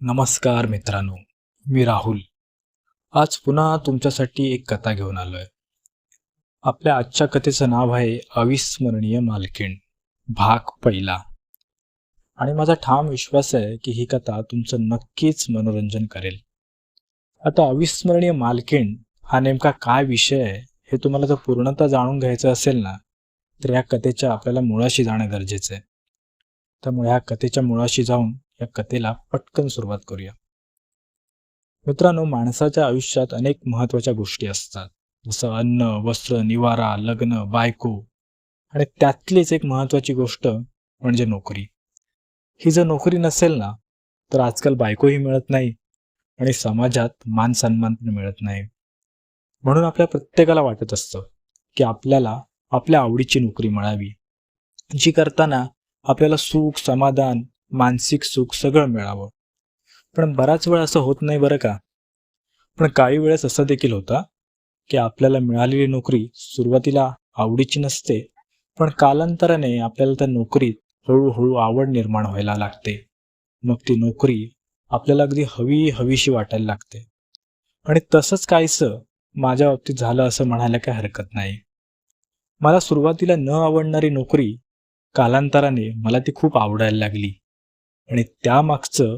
नमस्कार मित्रांनो मी राहुल. आज पुन्हा तुमच्यासाठी एक कथा घेऊन आलो आहे आपल्या आजच्या कथेचं नाव आहे अविस्मरणीय मालकीण भाग पहिला. आणि माझा ठाम विश्वास आहे की ही कथा तुमचं नक्कीच मनोरंजन करेल. आता अविस्मरणीय मालकीण हा नेमका काय विषय आहे हे तुम्हाला जर पूर्णतः जाणून घ्यायचं असेल ना तर या कथेच्या आपल्याला मुळाशी जाणं गरजेचं आहे. त्यामुळे ह्या कथेच्या मुळाशी जाऊन या कथेला पटकन सुरुवात करूया. मित्रांनो माणसाच्या आयुष्यात अनेक महत्त्वाच्या गोष्टी असतात. जसं अन्न वस्त्र निवारा लग्न बायको आणि त्यातलीच एक महत्वाची गोष्ट म्हणजे नोकरी. ही जर नोकरी नसेल ना तर आजकाल बायकोही मिळत नाही आणि समाजात मान सन्मान पण मिळत नाही. म्हणून आपल्या प्रत्येकाला वाटत असतं की आपल्याला आपल्या आवडीची नोकरी मिळावी. जी करताना आपल्याला सुख समाधान मानसिक सुख सगळं मिळावं. पण बराच वेळ असं होत नाही बरं का? पण काही वेळेस असं देखील होता की आपल्याला मिळालेली नोकरी सुरुवातीला आवडीची नसते पण कालांतराने आपल्याला त्या नोकरीत हळूहळू आवड निर्माण व्हायला लागते. मग ती नोकरी आपल्याला अगदी हवी हवीशी वाटायला लागते. आणि तसंच काहीसं माझ्या बाबतीत झालं असं म्हणायला काही हरकत नाही. मला सुरुवातीला न आवडणारी नोकरी कालांतराने मला ती खूप आवडायला लागली. आणि त्यामागचं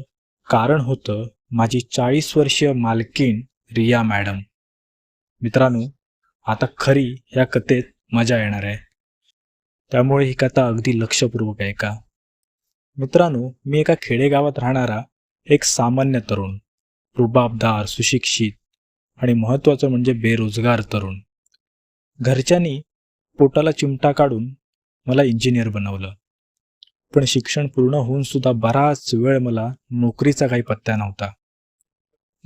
कारण होतं माझी चाळीस वर्षीय मालकीण रिया मॅडम. मित्रांनो आता खरी ह्या कथेत मजा येणार आहे. त्यामुळे ही कथा अगदी लक्षपूर्वक आहे का मित्रांनो मी एका खेडेगावात राहणारा एक सामान्य तरुण रुबाबदार सुशिक्षित आणि महत्त्वाचं म्हणजे बेरोजगार तरुण. घरच्यांनी पोटाला चिमटा काढून मला इंजिनियर बनवलं. पण शिक्षण पूर्ण होऊन सुद्धा बराच वेळ मला नोकरीचा काही पत्ता नव्हता.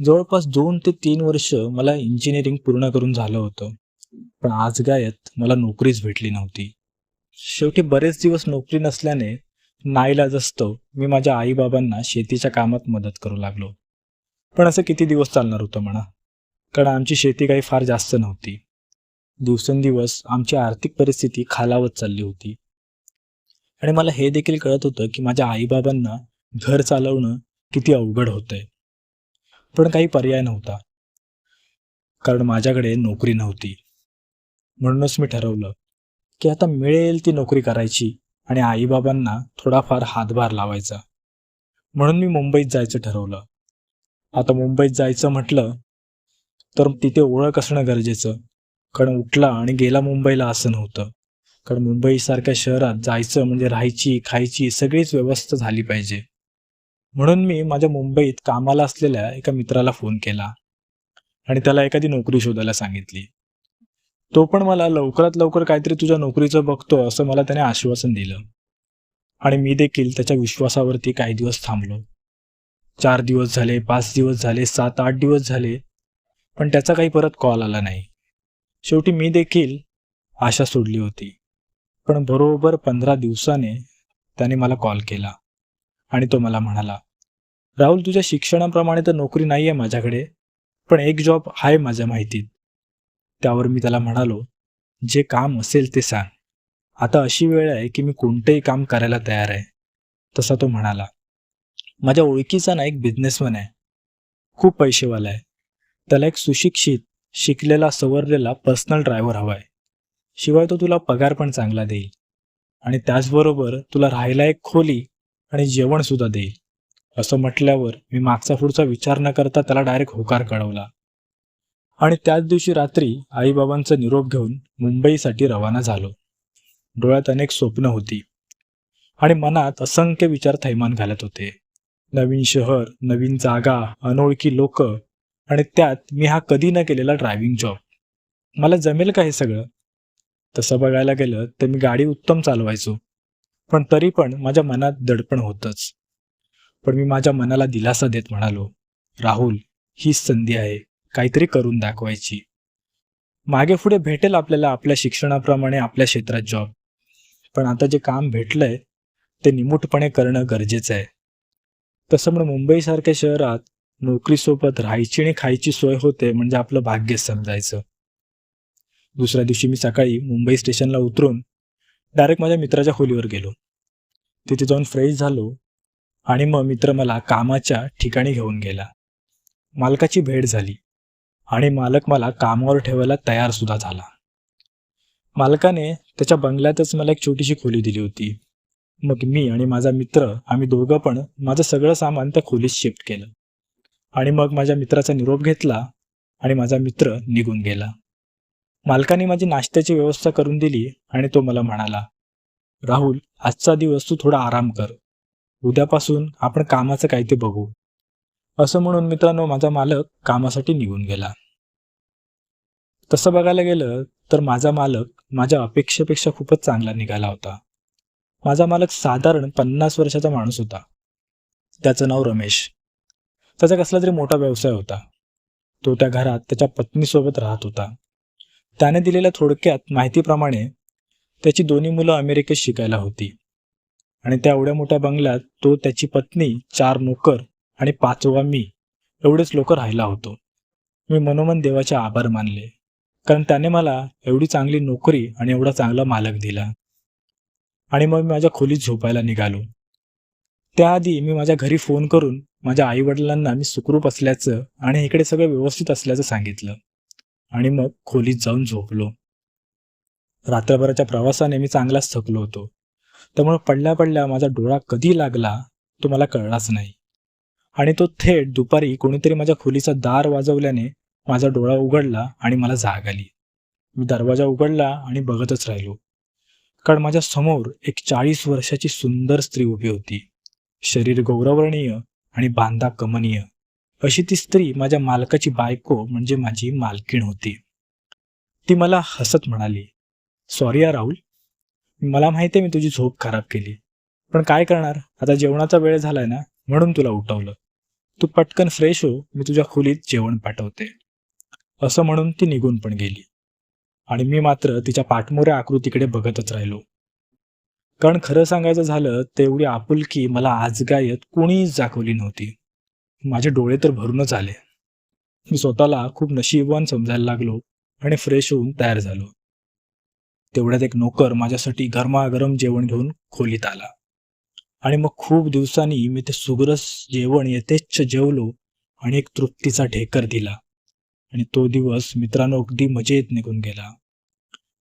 जवळपास दोन ते तीन वर्ष मला इंजिनिअरिंग पूर्ण करून झालं होतं. पण आज गायत मला नोकरीच भेटली नव्हती. शेवटी बरेच दिवस नोकरी नसल्याने नाईलाज असतो. मी माझ्या आईबाबांना शेतीच्या कामात मदत करू लागलो. पण असं किती दिवस चालणार होतं म्हणा? कारण आमची शेती काही फार जास्त नव्हती. दिवसेंदिवस आमची आर्थिक परिस्थिती खालावत चालली होती. आणि मला हे देखील कळत होतं की माझ्या आईबाबांना घर चालवणं किती अवघड होतंय. पण काही पर्याय नव्हता. कारण माझ्याकडे नोकरी नव्हती. म्हणूनच मी ठरवलं की आता मिळेल ती नोकरी करायची आणि आईबाबांना थोडाफार हातभार लावायचा. म्हणून मी मुंबईत जायचं ठरवलं. आता मुंबईत जायचं म्हटलं तर तिथे ओळख असणं गरजेचं. कारण उठला आणि गेला मुंबईला असं नव्हतं. कारण मुंबईसारख्या शहरात जायचं म्हणजे राहायची खायची सगळीच व्यवस्था झाली पाहिजे. म्हणून मी माझ्या मुंबईत कामाला असलेल्या एका मित्राला फोन केला आणि त्याला एखादी नोकरी शोधायला सांगितली. तो पण मला लवकरात लवकर काहीतरी तुझ्या नोकरीचं बघतो असं मला त्याने आश्वासन दिलं. आणि मी देखील त्याच्या विश्वासावरती काही दिवस थांबलो. चार दिवस झाले पाच दिवस झाले सात आठ दिवस झाले पण त्याचा काही परत कॉल आला नाही. शेवटी मी देखील आशा सोडली होती. पण बरोबर पंधरा दिवसाने त्याने मला कॉल केला आणि तो मला म्हणाला राहुल तुझ्या शिक्षणाप्रमाणे तर नोकरी नाही आहे माझ्याकडे पण एक जॉब आहे माझ्या माहितीत. त्यावर मी त्याला म्हणालो जे काम असेल ते सांग. आता अशी वेळ आहे की मी कोणतंही काम करायला तयार आहे. तसा तो म्हणाला माझ्या ओळखीचा ना एक बिझनेसमॅन आहे. खूप पैसेवाला आहे. त्याला एक सुशिक्षित शिकलेला सवरलेला पर्सनल ड्रायव्हर हवा आहे. शिवाय तो तुला पगार पण चांगला देईल. आणि त्याचबरोबर तुला राहायला एक खोली आणि जेवण सुद्धा देईल. असं म्हटल्यावर मी मागचा पुढचा विचार न करता त्याला डायरेक्ट होकार कळवला. आणि त्याच दिवशी रात्री आईबाबांचा निरोप घेऊन मुंबईसाठी रवाना झालो. डोळ्यात अनेक स्वप्न होती. आणि मनात असंख्य विचार थैमान घालत होते. नवीन शहर नवीन जागा अनोळखी लोक आणि त्यात मी हा कधी न केलेला ड्रायव्हिंग जॉब मला जमेल का हे सगळं? तसं बघायला गेलं तर मी गाडी उत्तम चालवायचो. पण तरी पण माझ्या मनात दडपण होतंच. पण मी माझ्या मनाला दिलासा देत म्हणालो राहुल हीच संधी आहे. काहीतरी करून दाखवायची. मागे पुढे भेटेल आपल्याला आपल्या शिक्षणाप्रमाणे आपल्या क्षेत्रात जॉब पण आता जे काम भेटलंय ते निमूटपणे करणं गरजेचं आहे. तसं म्हणून मुंबईसारख्या शहरात नोकरीसोबत राहायची आणि खायची सोय होते म्हणजे आपलं भाग्य समजायचं. दुसऱ्या दिवशी मी सकाळी मुंबई स्टेशनला उतरून डायरेक्ट माझ्या मित्राच्या खोलीवर गेलो. तिथे जाऊन फ्रेश झालो आणि मग मित्र मला कामाच्या ठिकाणी घेऊन गेला. मालकाची भेट झाली आणि मालक मला कामावर ठेवायला तयार सुद्धा झाला. मालकाने त्याच्या बंगल्यातच मला एक छोटीशी खोली दिली होती. मग मी आणि माझा मित्र आम्ही दोघं पण माझं सगळं सामान त्या खोलीत शिफ्ट केलं आणि मग माझ्या मित्राचा निरोप घेतला आणि माझा मित्र निघून गेला. मालकाने माझी नाश्त्याची व्यवस्था करून दिली आणि तो मला म्हणाला राहुल आजचा दिवस तू थोडा आराम कर. उद्यापासून आपण कामाचं काय ते बघू. असं म्हणून मित्रांनो माझा मालक कामासाठी निघून गेला. तसं बघायला गेलं तर माझा मालक माझ्या अपेक्षेपेक्षा खूपच चांगला निघाला होता. माझा मालक साधारण पन्नास वर्षाचा माणूस होता. त्याचं नाव रमेश. त्याचा कसला तरी मोठा व्यवसाय होता. तो त्या घरात त्याच्या पत्नीसोबत राहत होता. त्याने दिलेल्या थोडक्यात माहितीप्रमाणे त्याची दोन्ही मुलं अमेरिकेत शिकायला होती. आणि त्या एवढ्या मोठ्या बंगल्यात तो त्याची पत्नी चार नोकर आणि पाचवा मी एवढेच लोक राहिला होतो. मी मनोमन देवाचे आभार मानले. कारण त्याने मला एवढी चांगली नोकरी आणि एवढा चांगला मालक दिला. आणि मग मी माझ्या खोलीत झोपायला निघालो. त्याआधी मी माझ्या घरी फोन करून माझ्या आईवडिलांना मी सुखरूप असल्याचं आणि इकडे सगळं व्यवस्थित असल्याचं सांगितलं. आणि मग खोलीत जाऊन झोपलो. रात्रभराच्या प्रवासाने मी चांगलाच थकलो होतो. त्यामुळे पडल्या पडल्या माझा डोळा कधी लागला तो मला कळलाच नाही. आणि तो थेट दुपारी कोणीतरी माझ्या खोलीचा दार वाजवल्याने माझा डोळा उघडला आणि मला जाग आली. मी दरवाजा उघडला आणि बघतच राहिलो. कारण माझ्यासमोर एक चाळीस वर्षाची सुंदर स्त्री उभी होती. शरीर गौरवर्णीय आणि बांधा कमनीय. अशी ती स्त्री माझ्या मालकाची बायको म्हणजे माझी मालकीण होती. ती मला हसत म्हणाली सॉरी या राहुल. मला माहिती आहे मी तुझी झोप खराब केली. पण काय करणार? आता जेवणाचा वेळ झालाय ना म्हणून तुला उठवलं. तू पटकन फ्रेश हो मी तुझ्या खोलीत जेवण पाठवते. असं म्हणून ती निघून पण गेली. आणि मी मात्र तिच्या पाठमोऱ्या आकृतीकडे बघतच राहिलो. कारण खरं सांगायचं झालं तेवढी आपुलकी मला आजगायत कोणीच दाखवली नव्हती. माझे डोळे तर भरूनच आले. मी स्वतःला खूप नशीबवान समजायला लागलो आणि फ्रेश होऊन तयार झालो. तेवढ्यात एक नोकर माझ्यासाठी गरमागरम जेवण घेऊन खोलीत आला. आणि मग खूप दिवसांनी मी ते सुग्रस जेवण यथेच्छ जेवलो आणि एक तृप्तीचा ढेकर दिला. आणि तो दिवस मित्रांनो अगदी मजेत निघून गेला.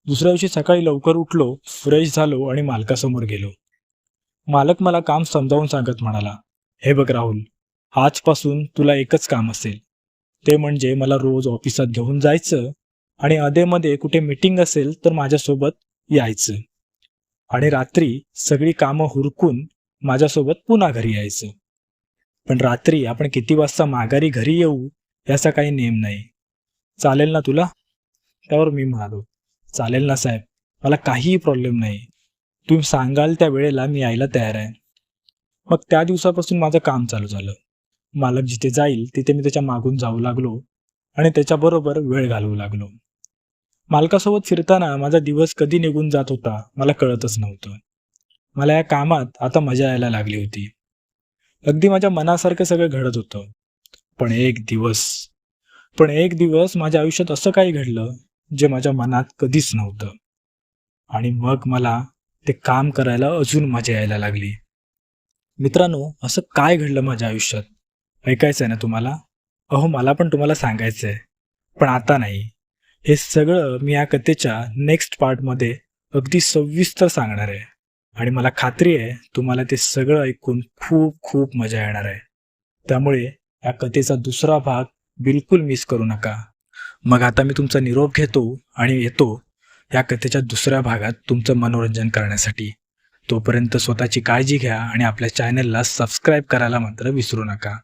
दुसऱ्या दिवशी सकाळी लवकर उठलो फ्रेश झालो आणि मालकासमोर गेलो. मालक मला काम समजावून सांगत म्हणाला हे बघ राहुल आजपासून तुला एकच काम असेल. ते म्हणजे मला रोज ऑफिसात घेऊन जायचं आणि अधेमध्ये कुठे मीटिंग असेल तर माझ्यासोबत यायचं. आणि रात्री सगळी कामं हुरकून माझ्यासोबत पुन्हा घरी यायचं. पण रात्री आपण किती वाजता माघारी घरी येऊ याचा काही नेम नाही. चालेल ना तुला? त्यावर मी म्हणालो. चालेल ना साहेब. मला काहीही प्रॉब्लेम नाही. तुम्ही सांगाल त्या वेळेला मी यायला तयार आहे. मग त्या दिवसापासून माझं काम चालू झालं. मालक जिथे जाईल तिथे मी त्याच्या मागून जाऊ लागलो आणि त्याच्याबरोबर वेळ घालवू लागलो. मालकासोबत फिरताना माझा दिवस कधी निघून जात होता मला कळतच नव्हतं. मला या कामात आता मजा यायला लागली होती. अगदी माझ्या मनासारखं सगळं घडत होतं. पण एक दिवस पण एक दिवस माझ्या आयुष्यात असं काही घडलं जे माझ्या मनात कधीच नव्हतं. आणि मग मला ते काम करायला अजून मजा यायला लागली. मित्रांनो असं काय घडलं माझ्या आयुष्यात? ऐकायचं आहे ना तुम्हाला? अहो मला पण तुम्हाला सांगायचं आहे पण आता नाही. हे सगळं मी या कथेच्या नेक्स्ट पार्टमध्ये अगदी सविस्तर सांगणार आहे. आणि मला खात्री आहे तुम्हाला ते सगळं ऐकून खूप खूप मजा येणार आहे. त्यामुळे या कथेचा दुसरा भाग बिलकुल मिस करू नका. मग आता मी तुमचा निरोप घेतो आणि येतो या कथेच्या दुसऱ्या भागात तुमचं मनोरंजन करण्यासाठी. तोपर्यंत स्वतःची काळजी घ्या आणि आपल्या चॅनलला सबस्क्राईब करायला मात्र विसरू नका.